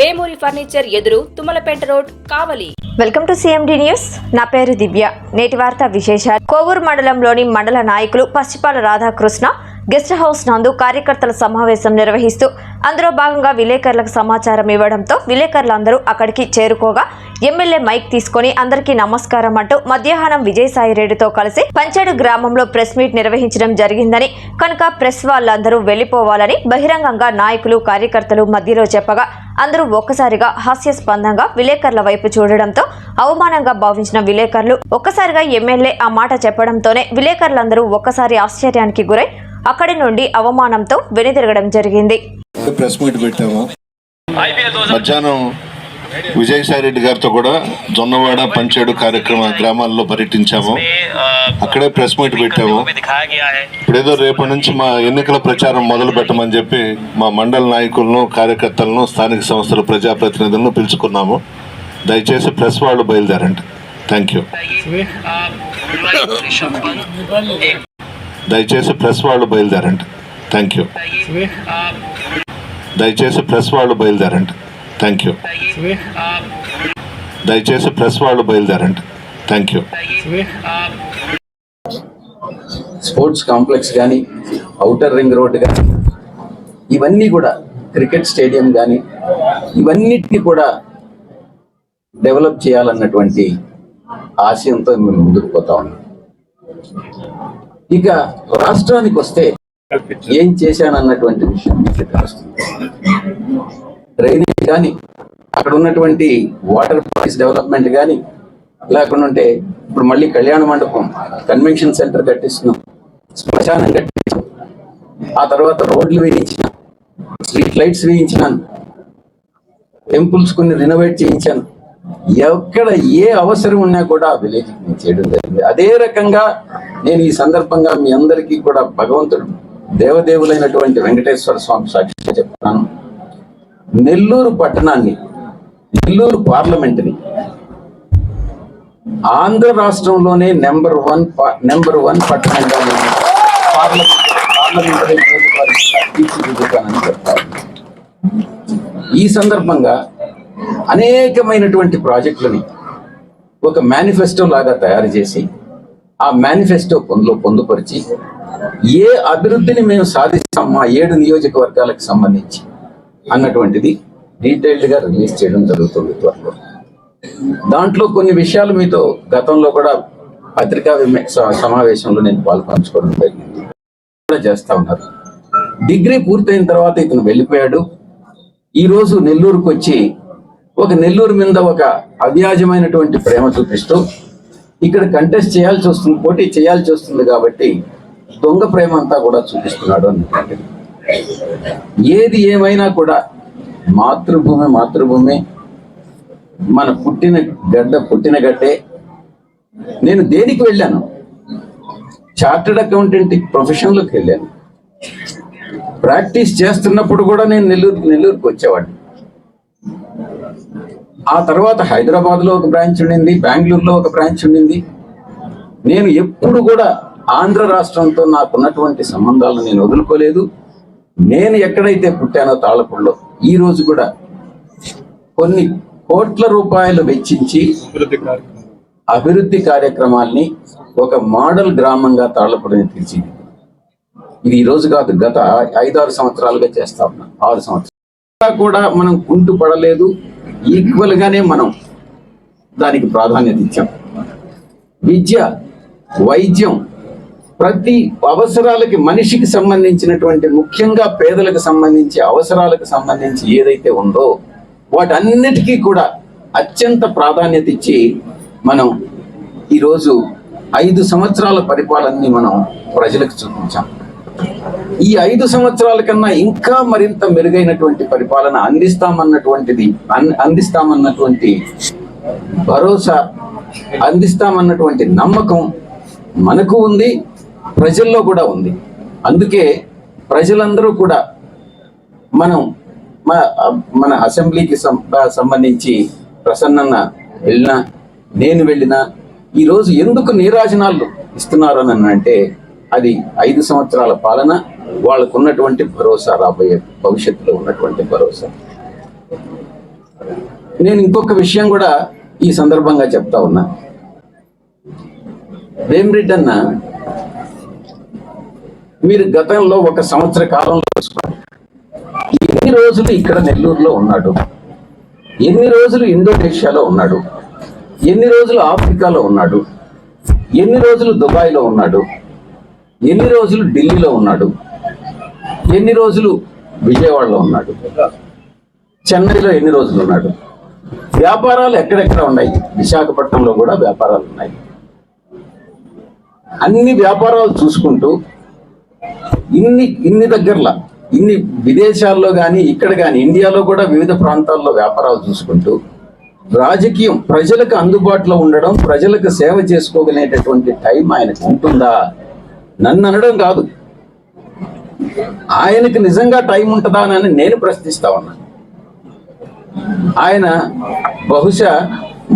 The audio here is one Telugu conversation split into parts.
వేమూరి ఫర్నిచర్ ఎదురు Tummalapeta road Kavali. Welcome to CMD news నా పేరు దివ్య. నేటి వార్త విశేషాలు. కోవూరు మండలంలోని మండల నాయకులు పసిపాల రాధాకృష్ణ గెస్ట్ హౌస్ నందు కార్యకర్తల సమావేశం నిర్వహిస్తూ అందులో భాగంగా విలేకరులకు సమాచారం ఇవ్వడంతో విలేకరులందరూ అక్కడికి చేరుకోగా ఎమ్మెల్యే మైక్ తీసుకొని అందరికీ నమస్కారం అంటూ మధ్యాహ్నం విజయసాయి రెడ్డితో కలిసి పంచాడు గ్రామంలో ప్రెస్ మీట్ నిర్వహించడం జరిగిందని కనుక ప్రెస్ వాళ్ళందరూ వెళ్ళిపోవాలని బహిరంగంగా నాయకులు కార్యకర్తలు మధ్యలో చెప్పగా అందరూ ఒక్కసారిగా హాస్యాస్పందంగా విలేకరుల వైపు చూడడంతో అవమానంగా భావించిన విలేకరులు ఒక్కసారిగా ఎమ్మెల్యే ఆ మాట చెప్పడంతోనే విలేకరులందరూ ఒక్కసారి ఆశ్చర్యానికి గురై అక్కడి నుండి అవమానంతో వెనుదిరగడం జరిగింది. ప్రెస్ మీట్ పెట్టాము. మధ్యాహ్నం విజయసాయి రెడ్డి గారితో కూడా జొన్నవాడ పంచాడు కార్యక్రమ గ్రామాల్లో పర్యటించాము. అక్కడే ప్రెస్ మీట్ పెట్టాము. ఇప్పుడేదో రేపటి నుంచి మా ఎన్నికల ప్రచారం మొదలు పెట్టమని చెప్పి మా మండల నాయకులను కార్యకర్తలను స్థానిక సంస్థల ప్రజాప్రతినిధులను పిలుచుకున్నాము. దయచేసి ప్రెస్ వాళ్ళు బయలుదేరండి. Thank you. దయచేసి ప్రెస్ వాళ్ళు బయలుదేరండి. థ్యాంక్ యూ దయచేసి ప్రెస్ వాళ్ళు బయలుదేరండి. థ్యాంక్ యూ దయచేసి ప్రెస్ వాళ్ళు బయలుదేరండి. థ్యాంక్ యూ స్పోర్ట్స్ కాంప్లెక్స్ కానీ అవుటర్ రింగ్ రోడ్ కానీ ఇవన్నీ కూడా క్రికెట్ స్టేడియం కానీ ఇవన్నిటిని కూడా డెవలప్ చేయాలన్నటువంటి ఆశయంతో మేము ముందుకు పోతా ఉన్నాం. ఇక రాష్ట్రానికి వస్తే ఏం చేశానన్నటువంటి విషయం మీకు తెలుస్తుంది డ్రైనేజ్ కానీ అక్కడ ఉన్నటువంటి వాటర్ బాడీస్ డెవలప్మెంట్ కానీ లేకుండా ఉంటే ఇప్పుడు మళ్ళీ కళ్యాణ మండపం కన్వెన్షన్ సెంటర్ కట్టిస్తున్నాం శ్మశానం కట్టించాం ఆ తర్వాత రోడ్లు వేయించిన స్ట్రీట్ లైట్స్ వేయించినాను టెంపుల్స్ కొన్ని రినోవేట్ చేయించాను. ఎక్కడ ఏ అవసరం ఉన్నా కూడా ఆ విలేజ్ నేను చేయడం జరిగింది. అదే రకంగా నేను ఈ సందర్భంగా మీ అందరికీ కూడా భగవంతుడు దేవదేవులైనటువంటి వెంకటేశ్వర స్వామి సాక్షి చెప్తాను నెల్లూరు పట్టణాన్ని నెల్లూరు పార్లమెంట్ని ఆంధ్ర రాష్ట్రంలోనే నెంబర్ వన్ నెంబర్ వన్ పట్టణంగా పార్లమెంట్ తీర్చిదిద్దుతానని చెప్తారు ఈ సందర్భంగా అనేకమైనటువంటి ప్రాజెక్టులని ఒక మేనిఫెస్టో లాగా తయారు చేసి ఆ మేనిఫెస్టో పొందులో పొందుపరిచి ఏ అభివృద్ధిని మేము సాధిస్తాం మా ఏడు నియోజకవర్గాలకు సంబంధించి అన్నటువంటిది డీటెయిల్డ్గా రిలీజ్ చేయడం జరుగుతుంది త్వరలో. దాంట్లో కొన్ని విషయాలు మీతో గతంలో కూడా పత్రికా విమ- స- సమావేశంలో నేను పాల్పంచుకోవడం జరిగింది. కూడా చేస్తా ఉన్నారు. డిగ్రీ పూర్తయిన తర్వాత ఇతను వెళ్ళిపోయాడు. ఈరోజు నెల్లూరుకు వచ్చి ఒక నెల్లూరు మీద ఒక అవ్యాజమైనటువంటి ప్రేమ చూపిస్తూ ఇక్కడ కంటెస్ట్ చేయాల్సి వస్తుంది పోటీ చేయాల్సి వస్తుంది కాబట్టి దొంగ ప్రేమ అంతా కూడా చూపిస్తున్నాడు అన్నటువంటిది ఏది ఏమైనా కూడా మాతృభూమి మాతృభూమి మన పుట్టిన గడ్డ పుట్టిన గడ్డే. నేను దేనికి వెళ్ళాను? చార్టెడ్ అకౌంటెంట్ ప్రొఫెషన్లోకి వెళ్ళాను. ప్రాక్టీస్ చేస్తున్నప్పుడు కూడా నేను నెల్లూరు నెల్లూరుకి వచ్చేవాడిని. ఆ తర్వాత హైదరాబాద్లో ఒక బ్రాంచ్ ఉండింది బెంగళూరులో ఒక బ్రాంచ్ ఉండింది. నేను ఎప్పుడు కూడా ఆంధ్ర రాష్ట్రంతో నాకున్నటువంటి సంబంధాలను నేను వదులుకోలేదు. నేను ఎక్కడైతే పుట్టానో తాళపూడిలో ఈ రోజు కూడా కొన్ని కోట్ల రూపాయలు వెచ్చించి అభివృద్ధి కార్యక్రమాల్ని ఒక మోడల్ గ్రామంగా తాళపూడిని తీర్చింది ఇది ఈ రోజు కాదు గత ఐదారు సంవత్సరాలుగా చేస్తా ఉన్నాం ఆరు సంవత్సరాలు. కూడా మనం కుంటు పడలేదు. ఈక్వల్గానే మనం దానికి ప్రాధాన్యత ఇచ్చాం. విద్య వైద్యం ప్రతి అవసరాలకి మనిషికి సంబంధించినటువంటి ముఖ్యంగా పేదలకు సంబంధించి అవసరాలకు సంబంధించి ఏదైతే ఉందో వాటన్నిటికీ కూడా అత్యంత ప్రాధాన్యత ఇచ్చి మనం ఈరోజు ఐదు సంవత్సరాల పరిపాలనని మనం ప్రజలకు చూపించాం. ఈ ఐదు సంవత్సరాల కన్నా ఇంకా మరింత మెరుగైనటువంటి పరిపాలన అందిస్తామన్నటువంటిది అన్- అందిస్తామన్నటువంటి భరోసా అందిస్తామన్నటువంటి నమ్మకం మనకు ఉంది ప్రజల్లో కూడా ఉంది. అందుకే ప్రజలందరూ కూడా మనం మ- మన అసెంబ్లీకి సం- సంబంధించి ప్రసన్నన్న వెళ్ళినా నేను వెళ్ళినా ఈరోజు ఎందుకు నీరాజనాలు ఇస్తున్నారు అని అంటే అది ఐదు సంవత్సరాల పాలన వాళ్ళకు ఉన్నటువంటి భరోసా రాబోయే భవిష్యత్తులో ఉన్నటువంటి భరోసా. నేను ఇంకొక విషయం కూడా ఈ సందర్భంగా చెప్తా ఉన్నా. వేమిరెడ్డి అన్న మీరు గతంలో ఒక సంవత్సర కాలంలో చూసుకోండి. ఎన్ని రోజులు ఇక్కడ నెల్లూరులో ఉన్నాడు? ఎన్ని రోజులు ఇండోనేషియాలో ఉన్నాడు? ఎన్ని రోజులు ఆఫ్రికాలో ఉన్నాడు? ఎన్ని రోజులు దుబాయ్లో ఉన్నాడు? ఎన్ని రోజులు ఢిల్లీలో ఉన్నాడు? ఎన్ని రోజులు విజయవాడలో ఉన్నాడు? చెన్నైలో ఎన్ని రోజులు ఉన్నాడు? వ్యాపారాలు ఎక్కడెక్కడ ఉన్నాయి? విశాఖపట్నంలో కూడా వ్యాపారాలు ఉన్నాయి. అన్ని వ్యాపారాలు చూసుకుంటూ ఇన్ని ఇన్ని దగ్గరలా ఇన్ని విదేశాల్లో కానీ ఇక్కడ కానీ ఇండియాలో కూడా వివిధ ప్రాంతాల్లో వ్యాపారాలు చూసుకుంటూ రాజకీయం ప్రజలకు అందుబాటులో ఉండడం ప్రజలకు సేవ చేసుకోగలిగేటటువంటి టైం ఆయనకు ఉంటుందా? నన్ను అనడం కాదు. ఆయనకి నిజంగా టైం ఉంటుందా అని నేను ప్రశ్నిస్తా ఉన్నా. ఆయన బహుశా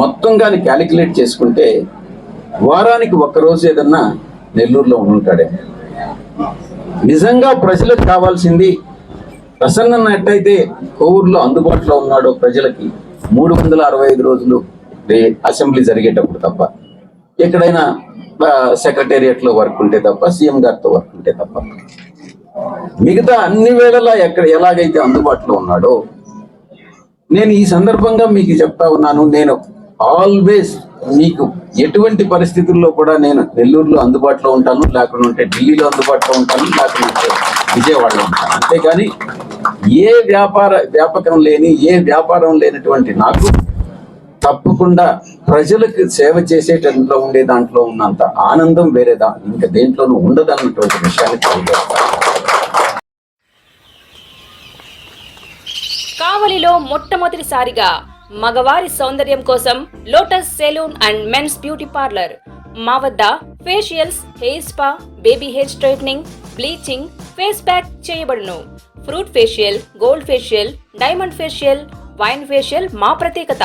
మొత్తం కానీ క్యాలిక్యులేట్ చేసుకుంటే వారానికి ఒక్కరోజు ఏదన్నా నెల్లూరులో ఉంటాడే. నిజంగా ప్రజలకు కావాల్సింది ప్రసన్నట్టయితే కోవూరులో అందుబాటులో ఉన్నాడో ప్రజలకి మూడు వందల అరవై ఐదు రోజులు అసెంబ్లీ జరిగేటప్పుడు తప్ప. ఎక్కడైనా సెక్రటేరియట్లో వర్క్ ఉంటే తప్ప సీఎం గారితో వర్క్ ఉంటే తప్ప. మిగతా అన్ని వేళలా ఎక్కడ ఎలాగైతే అందుబాటులో ఉన్నాడో నేను ఈ సందర్భంగా మీకు చెప్తా ఉన్నాను నేను ఆల్వేస్ మీకు ఎటువంటి పరిస్థితుల్లో కూడా నేను నెల్లూరులో అందుబాటులో ఉంటాను లేకుండా ఉంటే ఢిల్లీలో అందుబాటులో ఉంటాను లేకుండా విజయవాడలో ఉంటాను. అంతేకాని ఏ వ్యాపార వ్యాపకం లేని ఏ వ్యాపారం లేనటువంటి నాకు తప్పకుండా ప్రజలకు సేవ చేసేటంట్లో ఉండే దాంట్లో ఉన్నంత ఆనందం వేరేదా ఇంకా దేంట్లోనూ ఉండదన్నటువంటి విషయాన్ని కావలిలో మొట్టమొదటిసారిగా మగవారి సౌందర్యం కోసం lotus salon and men's beauty parlour. మా వద్ద facials hair spa baby hair straightening bleaching face pack చేయబడును. Fruit facial gold facial diamond facial wine facial మా ప్రత్యేకత.